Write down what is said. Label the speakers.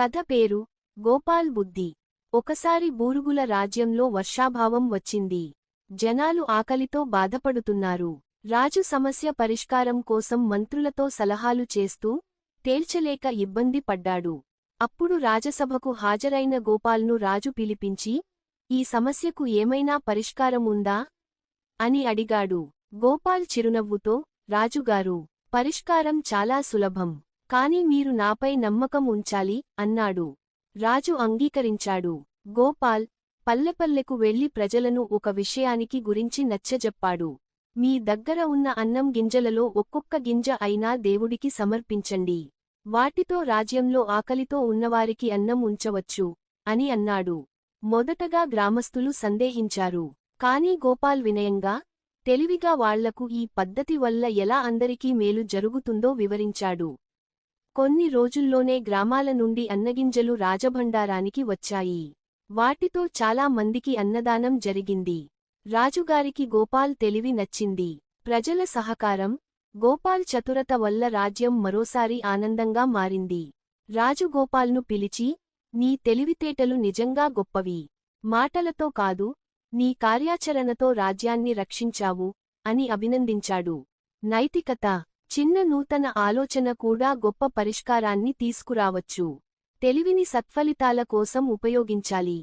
Speaker 1: కథ పేరు గోపాల్ బుద్ధి. ఒకసారి బూరుగుల రాజ్యంలో వర్షాభావం వచ్చింది. జనాలు ఆకలితో బాధపడుతున్నారు. రాజు సమస్య పరిష్కారం కోసం మంత్రులతో సలహాలు చేస్తూ తేల్చలేక ఇబ్బంది పడ్డాడు. అప్పుడు రాజసభకు హాజరైన గోపాల్ను రాజు పిలిపించి ఈ సమస్యకు ఏమైనా పరిష్కారం ఉందా అని అడిగాడు. గోపాల్ చిరునవ్వుతో రాజుగారు పరిష్కారం చాలా సులభం. కాని మీరు నాపై నమ్మకం ఉంచాలి అన్నాడు. రాజు అంగీకరించాడు. గోపాల్ పల్లెపల్లెకు వెళ్ళి ప్రజలను ఒక విషయానికి గురించి నచ్చజెప్పాడు. మీ దగ్గర ఉన్న అన్నం గింజలలో ఒక్కొక్క గింజ అయినా దేవుడికి సమర్పించండి. వాటితో రాజ్యంలో ఆకలితో ఉన్నవారికి అన్నం ఉంచవచ్చు అని అన్నాడు. మొదటగా గ్రామస్థులు సందేహించారు. కాని గోపాల్ వినయంగా తెలివిగా వాళ్ళకు ఈ పద్ధతి వల్ల ఎలా అందరికీ మేలు జరుగుతుందో వివరించాడు. కొన్ని రోజుల్లోనే గ్రామాల నుండి అన్నగింజలు రాజభండారానికి వచ్చాయి. వాటితో చాలా మందికి అన్నదానం జరిగింది. రాజుగారికి గోపాల్ తెలివి నచ్చింది. ప్రజల సహకారం గోపాల్ చతురత వల్ల రాజ్యం మరోసారి ఆనందంగా మారింది. రాజుగోపాల్ను పిలిచి నీ తెలివితేటలు నిజంగా గొప్పవి. మాటలతో కాదు నీ కార్యాచరణతో రాజ్యాన్ని రక్షించావు అని అభినందించాడు. నైతికత చిన్న నూతన ఆలోచన కూడా గొప్ప పరిష్కారాన్ని తీసుకురావచ్చు. తెలివిని సత్ఫలితాల కోసం ఉపయోగించాలి.